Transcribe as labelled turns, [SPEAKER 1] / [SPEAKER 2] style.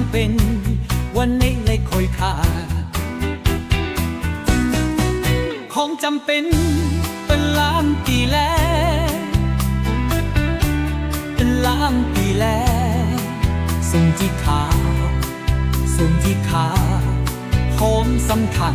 [SPEAKER 1] ำเป็น วันนี้เลยคอยขาดของจำเป็นเป็นล้านปีแล้วเป็นล้านปีแล้วสิ่งที่ขาดสิ่งที่ขาดหอมสำคัญ